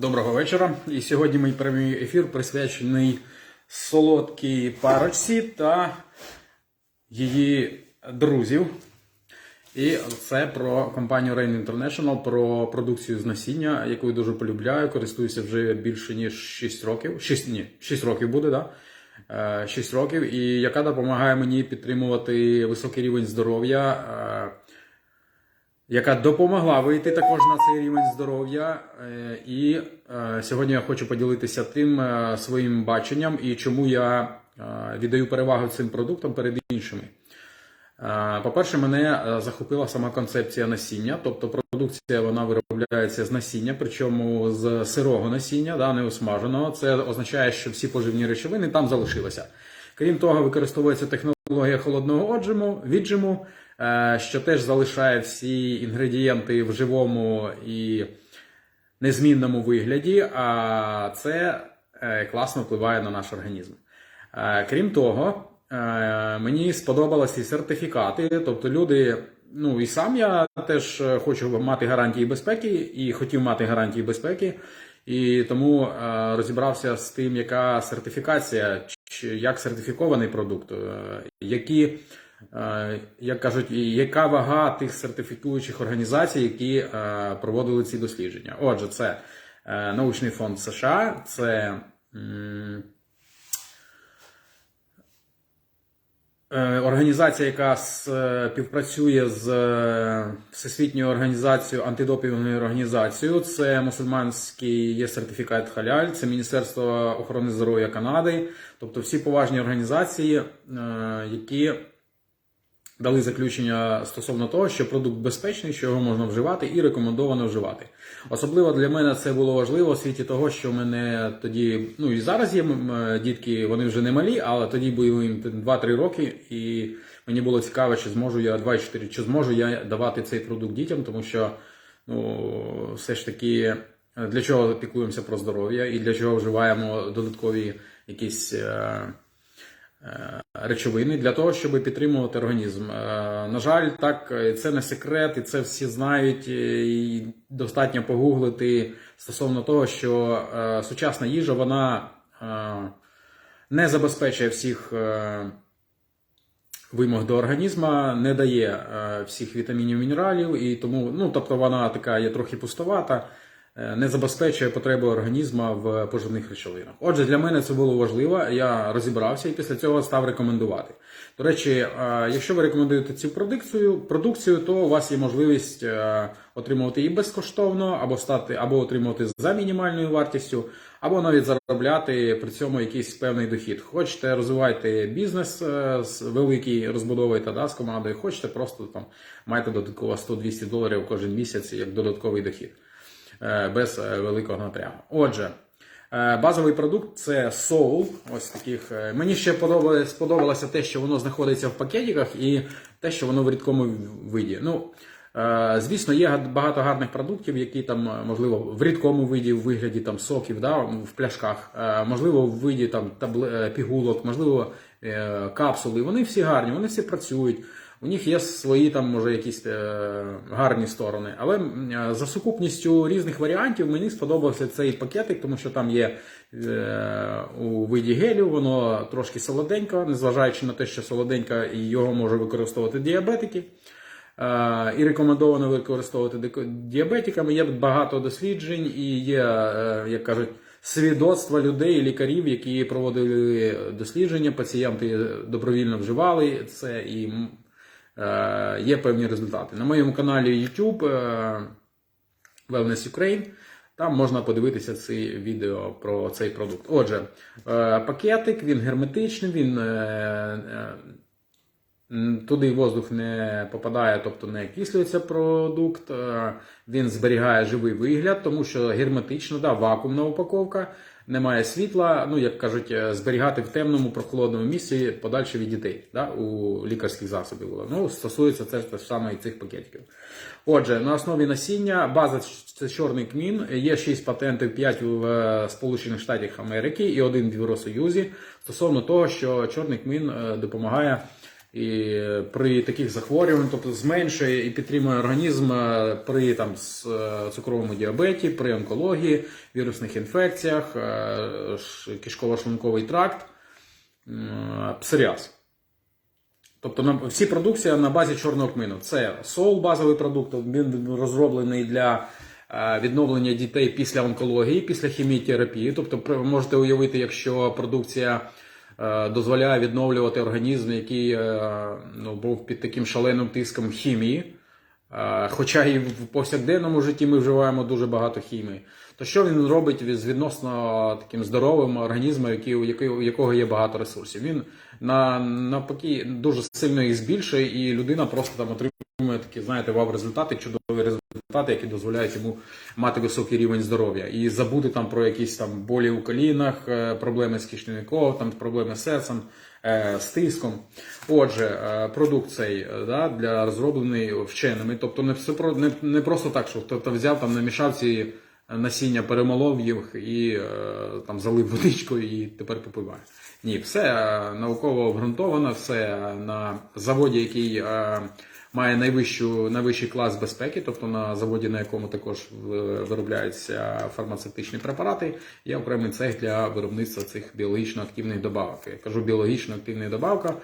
Доброго вечора. І сьогодні мій прямий ефір присвячений солодкій парочці та її друзів. І це про компанію Rain International, про продукцію з насіння, яку я дуже полюбляю. Користуюся вже більше ніж 6 років. 6, ні, 6 років буде, да? Е, 6 років, і яка допомагає мені підтримувати високий рівень здоров'я. Яка допомогла вийти також на цей рівень здоров'я. Е, І е, сьогодні я хочу поділитися тим е, своїм баченням і чому я віддаю перевагу цим продуктам перед іншими. По-перше, мене захопила сама концепція насіння, тобто продукція вона виробляється з насіння, причому з сирого насіння, да, не осмаженого. Це означає, що всі поживні речовини там залишилися. Крім того, використовується технологія холодного отжиму, віджиму, що теж залишає всі інгредієнти в живому і незмінному вигляді, а це е, класно впливає на наш організм. Е, Крім того, е, мені сподобалися і сертифікати, тобто люди. Ну і сам я теж е, хочу мати гарантії безпеки і хотів мати гарантії безпеки, і тому е, розібрався з тим, яка сертифікація, чи як сертифікований продукт, е, які, е, як кажуть, яка вага тих сертифікуючих організацій, які е, проводили ці дослідження. Отже, це е, научний фонд США, це. Е, Організація, яка співпрацює з е, Всесвітньою організацією антидопінговою організацією, це мусульманський є сертифікат Халяль, це Міністерство охорони здоров'я Канади, тобто всі поважні організації, е, які дали заключення стосовно того, що продукт безпечний, що його можна вживати і рекомендовано вживати. Особливо для мене це було важливо у світі того, що в мене тоді, ну і зараз є е, дітки, вони вже не малі, але тоді було їм 2-3 роки, і мені було цікаво, чи зможу я 2-4, чи зможу я давати цей продукт дітям, тому що ну, все ж таки е, для чого піклуємося про здоров'я і для чого вживаємо додаткові якісь. Е, речовини для того, щоб підтримувати організм. Е, На жаль, так е, це не секрет, і це всі знають. І достатньо погуглити стосовно того, що сучасна їжа вона не забезпечує всіх. Вимог до організму не дає всіх вітамінів мінералів, і тому, ну тобто вона така є трохи пустовата, не забезпечує потреби організму в поживних речовинах. Отже, для мене це було важливо. Я розібрався і після цього став рекомендувати. До речі, е, якщо ви рекомендуєте цю продукцію, продукцію, то у вас є можливість е, отримувати її безкоштовно, або стати, або отримувати за мінімальною вартістю, або навіть заробляти при цьому якийсь певний дохід. Хочете розвивайте бізнес е, з- великий, розбудовуєте да, з командою, хочете просто там маєте додатково 100-200 доларів кожен місяць як додатковий дохід е, без е, великого напряму. Отже, е, базовий продукт це соул. Ось таких. е, Мені ще сподобалося те, що воно знаходиться в пакетиках, і те, що воно в рідкому виді. Ну, е, звісно, є багато гарних продуктів, які там, е, можливо, в рідкому виді, в вигляді там соків, да, в пляшках, е, можливо, в виді там е, пігулок, можливо, е, капсули. Вони всі гарні, вони всі працюють. У них є свої там, може, якісь е, гарні сторони. Але е, за сукупністю різних варіантів мені сподобався цей пакетик, тому що там є е, у виді гелю, воно трошки солоденько, незважаючи на те, що солоденько і його можуть використовувати діабетики. І рекомендовано використовувати діабетиками. Є багато досліджень і є, як кажуть, свідоцтва людей, лікарів, які проводили дослідження, пацієнти добровільно вживали це і є певні результати. На моєму каналі YouTube е, Wellness Ukraine. Там можна подивитися ці відео про цей продукт. Отже, е, пакетик, він герметичний, він е, е, Туди воздух не попадає, тобто не окислюється продукт, е, він зберігає живий вигляд, тому що герметично, да, вакуумна упаковка, немає світла, ну, як кажуть, е, зберігати в темному, прохолодному місці подальше від дітей да, у лікарських засобів. Ну, стосується це ж саме і цих пакетиків. Отже, на основі насіння база це чорний кмін, є 6 патентів, 5 в Сполучених Штатах Америки і один в Євросоюзі стосовно того, що чорний кмін е, допомагає І при таких захворюваннях, тобто зменшує і підтримує організм е, при там, е, цукровому діабеті, при онкології, вірусних інфекціях, е, кишково-шлунковий тракт, псоріаз. Тобто всі продукція на базі чорного кмину. Це сол, базовий продукт, він розроблений для відновлення дітей після онкології, після хіміотерапії. Тобто, можете уявити, якщо продукція дозволяє відновлювати організм, який е, ну, був під таким шаленим тиском хімії. Е, Хоча і в повсякденному житті ми вживаємо дуже багато хімії. То що він робить з відносно таким здоровим організмом, який, у якого є багато ресурсів? Він на, навпаки дуже сильно їх збільшує, і людина просто там отримує такі, знаєте, вау результати, чудові результати, які дозволяють йому мати високий рівень здоров'я і забути там про якісь там болі у колінах, е, проблеми з кишківниковим, там проблеми з серцем, е, з тиском. Отже, е, продукт цей да, для розроблений вченими. Тобто не, все про- не, не просто так, що хто-то взяв там, намішав ці насіння, перемолов їх і там залив водичкою і тепер попиває. Ні, все науково обґрунтовано, все на заводі, який має найвищу, найвищий клас безпеки, тобто на заводі, на якому також виробляються фармацевтичні препарати, є окремий цех для виробництва цих біологічно активних добавок. Я кажу біологічно активна добавка.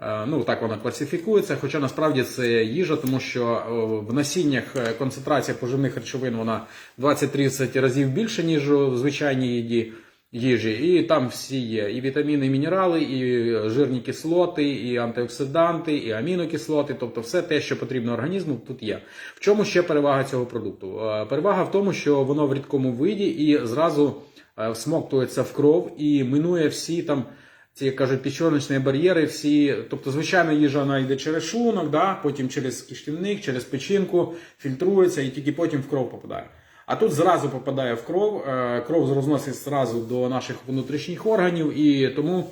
Е, Ну, так вона класифікується, хоча насправді це їжа, тому що е, в насіннях е, концентрація поживних речовин вона 20-30 разів більше, ніж у звичайній їді. Їжі, і там всі є і вітаміни, і мінерали, і жирні кислоти, і антиоксиданти, і амінокислоти, тобто все те, що потрібно організму, тут є. В чому ще перевага цього продукту? Е, Перевага в тому, що воно в рідкому виді і зразу е, всмоктується в кров і минує всі там ці як кажуть, печоночні бар'єри, всі, тобто, звичайно, їжа вона йде через шлунок, да, потім через кишківник, через печінку, фільтрується і тільки потім в кров попадає. А тут зразу попадає в кров, е, кров розносить зразу до наших внутрішніх органів, і тому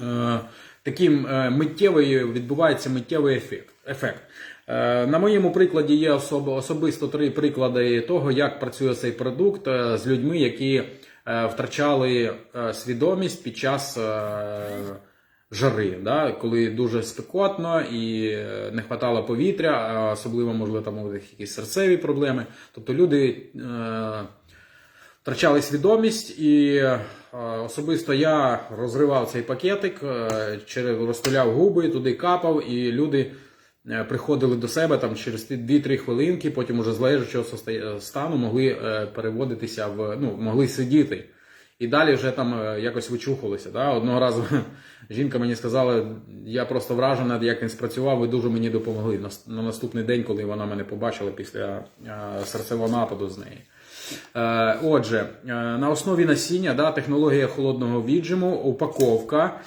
е, таким е, миттєвий відбувається миттєвий ефект. ефект. На моєму прикладі є особисто три приклади того, як працює цей продукт з людьми, які втрачали свідомість під час жари, да? коли дуже спекотно і е, не вистачало повітря, особливо, можливо, там них якісь серцеві проблеми. Тобто люди. е, втрачали свідомість, і е, особисто я розривав цей пакетик, е, розтуляв губи, туди капав, і люди е, приходили до себе там через 2-3 хвилинки, потім уже з лежачого состоя- стану могли е, переводитися в ну, могли сидіти. І далі вже там якось вичухалися. Да? Одного разу жінка мені сказала, я просто вражена, як він спрацював, ви дуже мені допомогли. На наступний день, коли вона мене побачила після е, серцевого нападу з неї. Е, Отже, е, на основі насіння, да, технологія холодного віджиму, упаковка,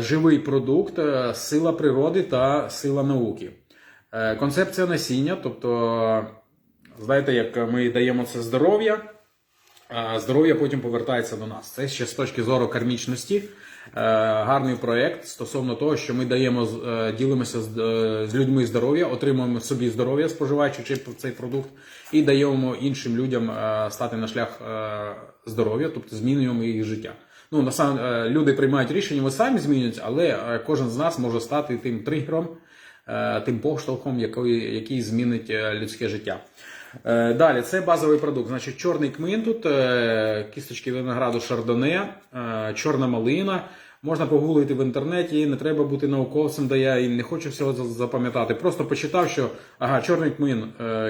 живий продукт, сила природи та сила науки. Концепція насіння, тобто, знаєте, як ми даємо це здоров'я, а здоров'я потім повертається до нас. Це ще з точки зору кармічності. Е, Гарний проєкт стосовно того, що ми даємо е, ділимося з, е, з людьми здоров'я, отримуємо собі здоров'я, споживаючи цей- продукт, і даємо іншим людям стати на шлях здоров'я, тобто змінюємо їх життя. Ну, на люди приймають рішення, вони самі змінюються, але кожен з нас може стати тим тригером, тим поштовхом, який, який змінить людське життя. Е, Далі, це базовий продукт. Значить, чорний кмин тут, е, кісточки винограду шардоне, е, чорна малина. Можна погуглити в інтернеті, не треба бути науковцем, де я і не хочу всього запам'ятати. Просто почитав, що ага, чорний кмин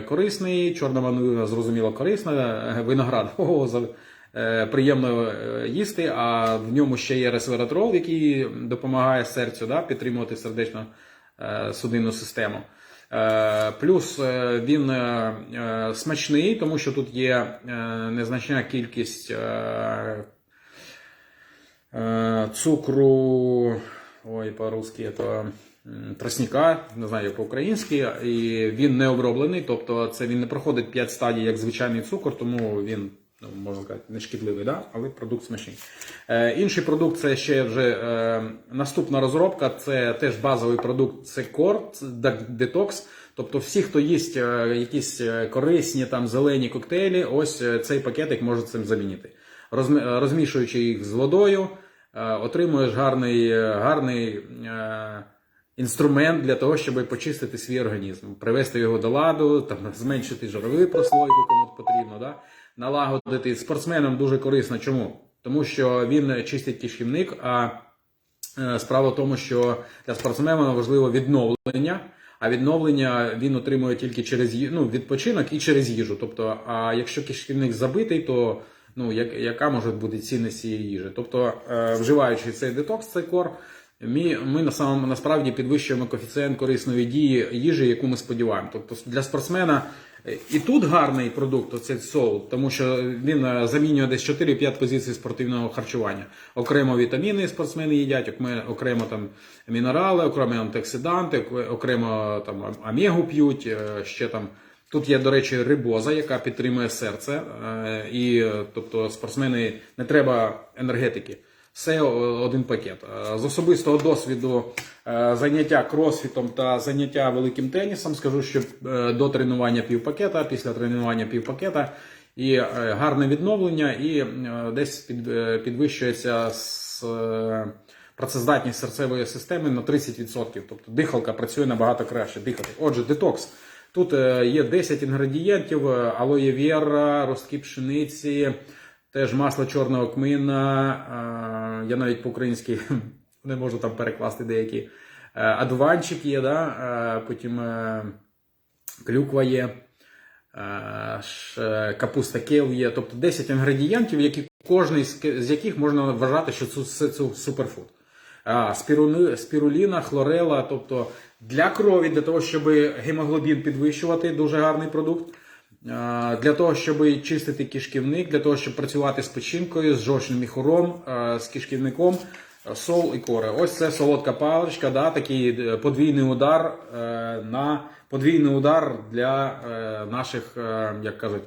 корисний, чорна малина зрозуміло корисна, виноград ого, приємно їсти, а в ньому ще є ресвератрол, який допомагає серцю да, підтримувати сердечно судинну систему. Е, Плюс е, він е, смачний, тому що тут є незначна кількість цукру, ой, по-русски м, тростника, не знаю як по-українськи, і він не оброблений, тобто це він не проходить 5 стадій, як звичайний цукор, тому він. Ну, можна сказати, не шкідливий, да? але продукт смачний. Е, інший продукт це ще вже е, наступна розробка, це теж базовий продукт, це кор, детокс. Тобто всі, хто їсть е, якісь е, корисні там зелені коктейлі, ось е, цей пакетик може цим замінити. Розм- розмішуючи їх з водою, е, отримуєш гарний, е, гарний е, інструмент для того, щоб почистити свій організм, привести його до ладу, там, зменшити жирову прослойку, кому потрібно, да? Налагодити. Спортсменам дуже корисно. Чому? Тому що він чистить кишківник, а е, справа в тому, що для спортсмена важливо відновлення. А відновлення він отримує тільки через ну, відпочинок і через їжу. Тобто, а якщо кишківник забитий, то ну, як, яка може бути цінність цієї їжі? Тобто, е, вживаючи цей детокс, цей кор, ми, ми на самому насправді підвищуємо коефіцієнт корисної дії їжі, яку ми сподіваємо. Тобто для спортсмена і тут гарний продукт, оцей соул, тому що він е, замінює десь 4-5 позицій спортивного харчування. Окремо вітаміни спортсмени їдять, окремо там мінерали, окремо антиоксиданти, окремо там омегу п'ють, е, ще там. Тут є, до речі, рибоза, яка підтримує серце, е, і е, тобто спортсмени не треба енергетики. Все один пакет. Е, З особистого досвіду е, заняття кросфітом та заняття великим тенісом скажу, що е, до тренування півпакета, після тренування півпакета і е, гарне відновлення, і е, десь під, е, підвищується е, працездатність серцевої системи на 30%. Тобто дихалка працює набагато краще. Дихати. Отже, детокс. Тут е, є 10 інгредієнтів: е, алоє вєра, ростки пшениці, теж масло чорного кмина. е, Я навіть по-українськи не можу там перекласти деякі. Е, Адуванчик є, да? е, потім е, клюква є, е, капуста кел є. Тобто 10 інгредієнтів, які кожний з яких можна вважати, що це суперфуд. Спіруліна, хлорела, тобто для крові, для того, щоб гемоглобін підвищувати, дуже гарний продукт. Для того, щоб чистити кишківник, для того, щоб працювати з печінкою, з жовчним міхуром, з кишківником, сол і кори. Ось це солодка паличка, да, такий е, подвійний удар е, на подвійний удар для е, наших, е, як кажуть,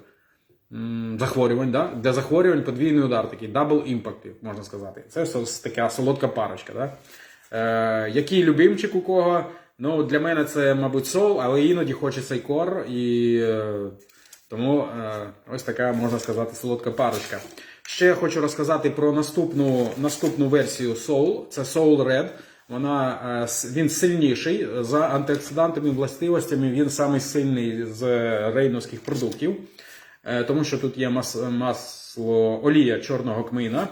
захворювань. Да? Для захворювань подвійний удар, такий double impact, можна сказати. Це така солодка парочка. Да? Е, який любимчик у кого? Ну, для мене це, мабуть, сол, але іноді хочеться й кор, і е, тому е, ось така, можна сказати, солодка парочка. Ще я хочу розказати про наступну, наступну версію Soul. Це Soul Red. Вона, е, він сильніший за антиоксидантними властивостями. Він самий сильний з рейновських продуктів, Е, тому що тут є мас- масло олія чорного кмина.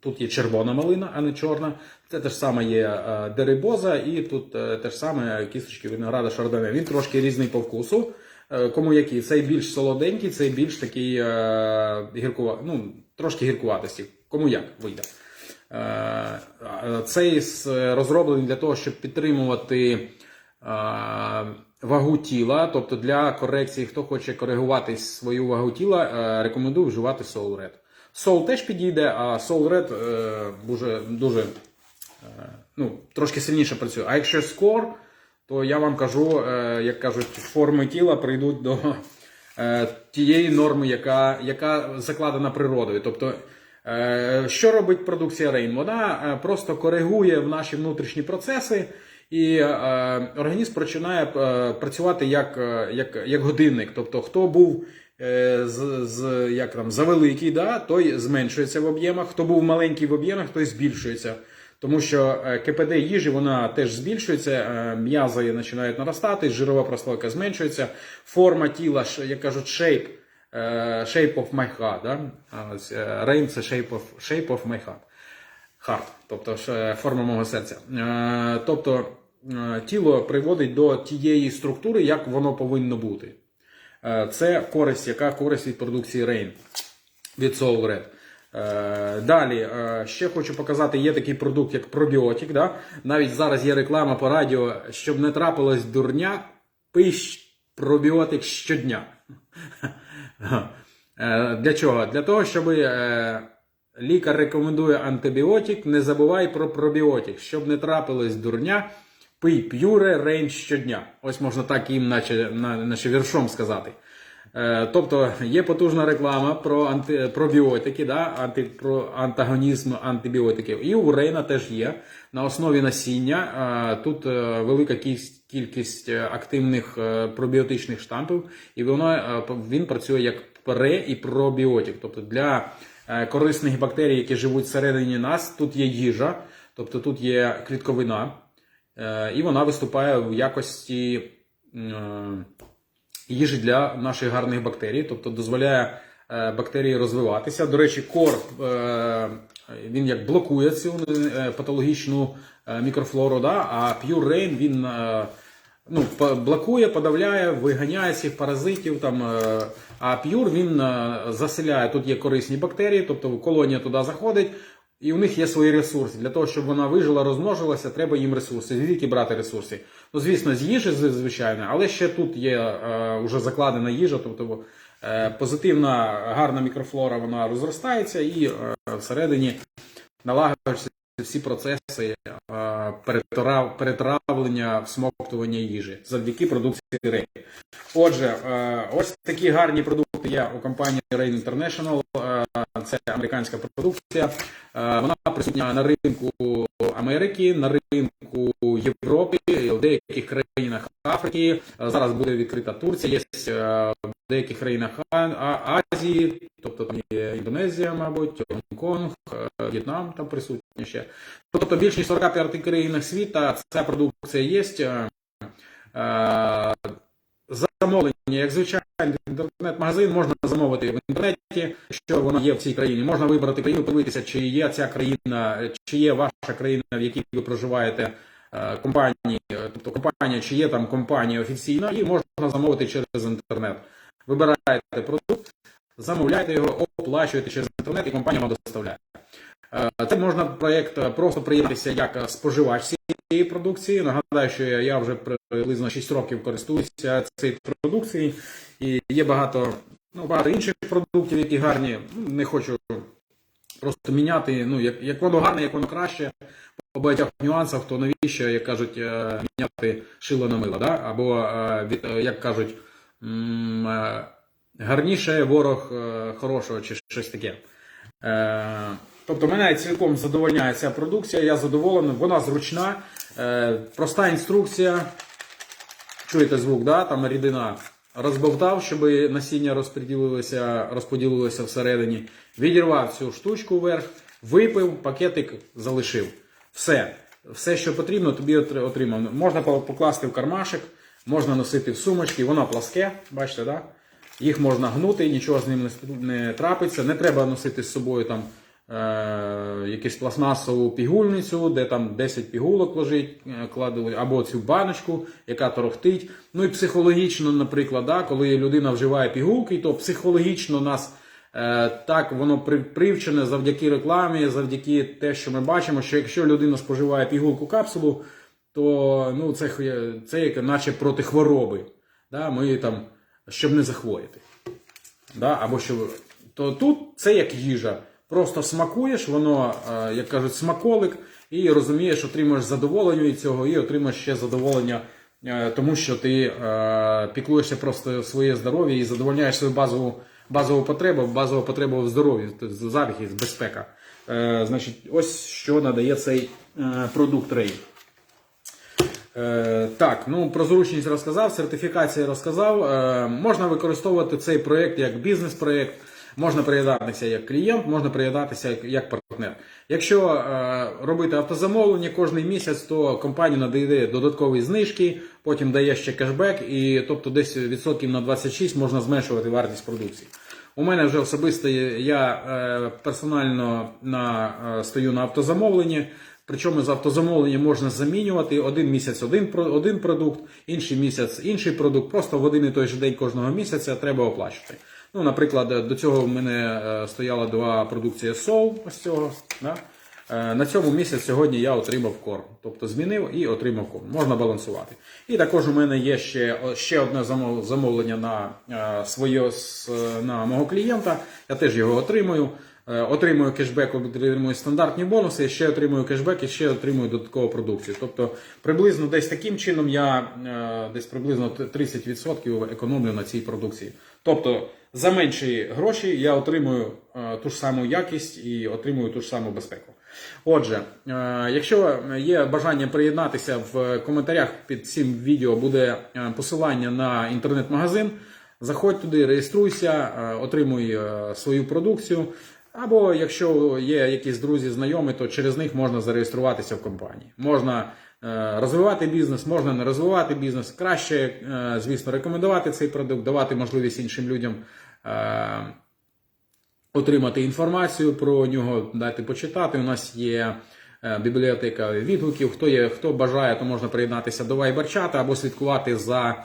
Тут є червона малина, а не чорна. Це те ж саме є дерибоза, і тут те ж саме кісточки винограда шардоне. Він трошки різний по вкусу. Е, Кому який? Цей більш солоденький, цей більш такий е, гіркува... ну, трошки гіркуватості. Кому як вийде. Е, е, Цей розроблений для того, щоб підтримувати вагу тіла, тобто для корекції, хто хоче коригувати свою вагу тіла, рекомендую вживати Soul Red. Soul теж підійде, а Soul Red дуже, дуже ну, трошки сильніше працює. А якщо Score, то я вам кажу, е, як кажуть, форми тіла прийдуть до е, тієї норми, яка, яка закладена природою. Тобто, е, що робить продукція Rain? Вона просто коригує в наші внутрішні процеси. І організм починає працювати як, як, як годинник. Тобто, хто був з, з, як там, завеликий, да, той зменшується в об'ємах, хто був маленький в об'ємах, той збільшується. Тому що е, КПД їжі вона теж збільшується, е, м'язи починають наростати, жирова прослойка зменшується, форма тіла, як кажуть, е, shape of my heart. Да? Rain це shape of, shape of my heart. Heart, тобто е, форма мого серця. Тобто тіло приводить до тієї структури, як воно повинно бути. Це користь, яка користь від продукції Rain від Soul Red. Е, Далі, е, ще хочу показати, є такий продукт, як пробіотик. Да? Навіть зараз є реклама по радіо, щоб не трапилось дурня, пий пробіотик щодня. Е, Для чого? Для того, щоб лікар рекомендує антибіотик, не забувай про пробіотик. Щоб не трапилось дурня, пий п'юре рейн щодня. Ось можна так їм, наче, наче віршом сказати. Е, Тобто є потужна реклама про анти, да, анти, про антагонізм антибіотиків. І у Рейна теж є на основі насіння. е, Тут е, велика кількість, активних пробіотичних штампів, і воно, він працює як пре і пробіотик. Тобто для корисних бактерій, які живуть всередині нас, тут є їжа, тобто тут є клітковина. І вона виступає в якості їжі для наших гарних бактерій, тобто дозволяє е, бактерії розвиватися. До речі, кор е, він як блокує цю е, патологічну мікрофлору, да? а Pure Rain він ну, блокує, подавляє, виганяє цих паразитів. Там, а Pure він заселяє, тут є корисні бактерії, тобто колонія туди заходить. І у них є свої ресурси. Для того, щоб вона вижила, розмножилася, треба їм ресурси. Звідки брати ресурси? Ну, звісно, з їжі, звичайно, але ще тут є е, вже закладена їжа, тобто е, позитивна, гарна мікрофлора вона розростається і е, всередині налагоджуються всі процеси е, перетравлення, всмоктування їжі завдяки продукції Rain. Отже, е, ось такі гарні продукти є у компанії Rain International. Е, Це американська продукція. Вона присутня на ринку Америки, на ринку Європи, в деяких країнах Африки. Зараз буде відкрита Турція. Є в деяких країнах Азії, тобто там є Індонезія, мабуть, Гонконг, В'єтнам там присутні ще. Тобто більш ніж 45 країнах світу ця продукція є. Е, е, Замовлення, як звичайний інтернет-магазин, можна замовити в інтернеті, що воно є в цій країні. Можна вибрати країну, подивитися, чи є ця країна, чи є ваша країна, в якій ви проживаєте, е, компанії, тобто компанія, чи є там компанія офіційна, і можна замовити через інтернет. Вибираєте продукт, замовляєте його, оплачуєте через інтернет, і компанія вам доставляє. Проєкт е, просто приєднатися як е, споживач цієї продукції. Нагадаю, що я вже приблизно 6 років користуюся цією продукцією, і є багато, ну, багато інших продуктів, які гарні. Не хочу просто міняти. Ну, як, як воно гарне, як воно краще. По багатьох нюансах, то навіщо, як кажуть, е, міняти шило на мило, да? або, як кажуть, гарніше ворог хорошого чи щось таке. Тобто мене цілком задовольняє ця продукція, я задоволений, вона зручна, е, проста інструкція. Чуєте звук, да? там рідина розбовтав, щоб насіння розподілилося, розподілилося всередині. Відірвав цю штучку вверх, випив, пакетик залишив. Все. Все, що потрібно, тобі отри- отримав. Можна покласти в кармашик, можна носити в сумочки, воно пласке, бачите, да? їх можна гнути, нічого з ним не, трапиться. Не треба носити з собою там якусь пластмасову пігульницю, де там 10 пігулок лежить, е, кладуть, або цю баночку, яка торохтить. Ну і психологічно, наприклад, да, коли людина вживає пігулки, то психологічно нас е, так воно привчене завдяки рекламі, завдяки те, що ми бачимо, що якщо людина споживає пігулку капсулу, то ну, це, це як наче проти хвороби. Да, ми там, щоб не захворіти. Да? Або що, то тут це як їжа. Просто смакуєш, воно, е, як кажуть, смаколик, і розумієш, отримуєш задоволення від цього, і отримуєш ще задоволення, е, тому що ти е, піклуєшся просто своє здоров'я і задовольняєш свою базову, базову потребу, базову потребу в здоров'ї, захист, безпека. Значить, ось що надає цей продукт Рей. Е, так, ну про зручність розказав, сертифікація розказав. Е, можна використовувати цей проєкт як бізнес-проєкт, можна приєднатися як клієнт, можна приєднатися як, як партнер. Якщо е, робити автозамовлення кожен місяць, то компанія надає додаткові знижки, потім дає ще кешбек, і тобто десь відсотків на 26 можна зменшувати вартість продукції. У мене вже особисто я е, персонально на, е, стою на автозамовленні. Причому з автозамовлення можна замінювати один місяць один, один продукт, інший місяць інший продукт. Просто в один і той же день кожного місяця треба оплачувати. Ну, наприклад, до цього в мене е, стояло два продукції SOL, ось цього. Да? Е, На цьому місяць сьогодні я отримав корм. Тобто змінив і отримав корм. Можна балансувати. І також у мене є ще, ще одне замовлення на е, своє на мого клієнта. Я теж його отримую. Отримую кешбек, отримую стандартні бонуси, ще отримую кешбек і ще отримую додаткову продукцію. Тобто приблизно десь таким чином я десь приблизно 30% економлю на цій продукції. Тобто за менші гроші я отримую е, ту ж саму якість і отримую ту ж саму безпеку. Отже, е, якщо є бажання приєднатися в коментарях під цим відео буде е, посилання на інтернет-магазин. Заходь туди, реєструйся, отримуй свою продукцію. Або якщо є якісь друзі, знайомі, то через них можна зареєструватися в компанії. Можна Е, Розвивати бізнес можна не розвивати бізнес. Краще, е, звісно, рекомендувати цей продукт, давати можливість іншим людям е, отримати інформацію про нього, дати почитати. У нас є бібліотека відгуків. Хто є, хто бажає, то можна приєднатися до Viber-чата або слідкувати за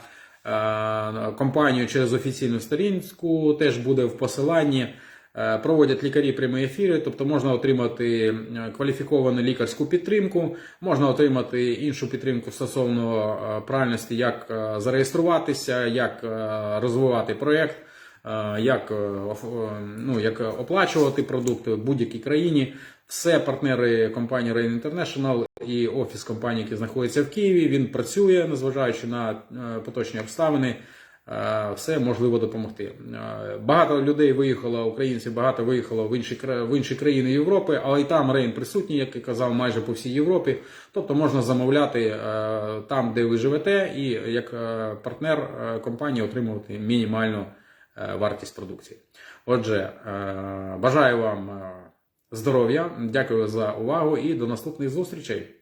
компанією через офіційну сторінку. Теж буде в посиланні. Е, Проводять лікарі прямі ефіри, тобто можна отримати е, кваліфіковану лікарську підтримку, можна отримати іншу підтримку стосовно е, правильності, як зареєструватися, як розвивати проєкт, як, ну, як оплачувати продукти в будь-якій країні. Все партнери компанії Rain International і офіс компанії, який знаходиться в Києві. Він працює, незважаючи на поточні обставини. Е, Все можливо допомогти. Е, Багато людей виїхало, українців багато виїхало в інші в інші країни Європи, але і там Рейн присутній, як я казав, майже по всій Європі. Тобто можна замовляти е, там, де ви живете, і як партнер компанії отримувати мінімальну вартість продукції. Отже, бажаю вам здоров'я, дякую за увагу і до наступних зустрічей.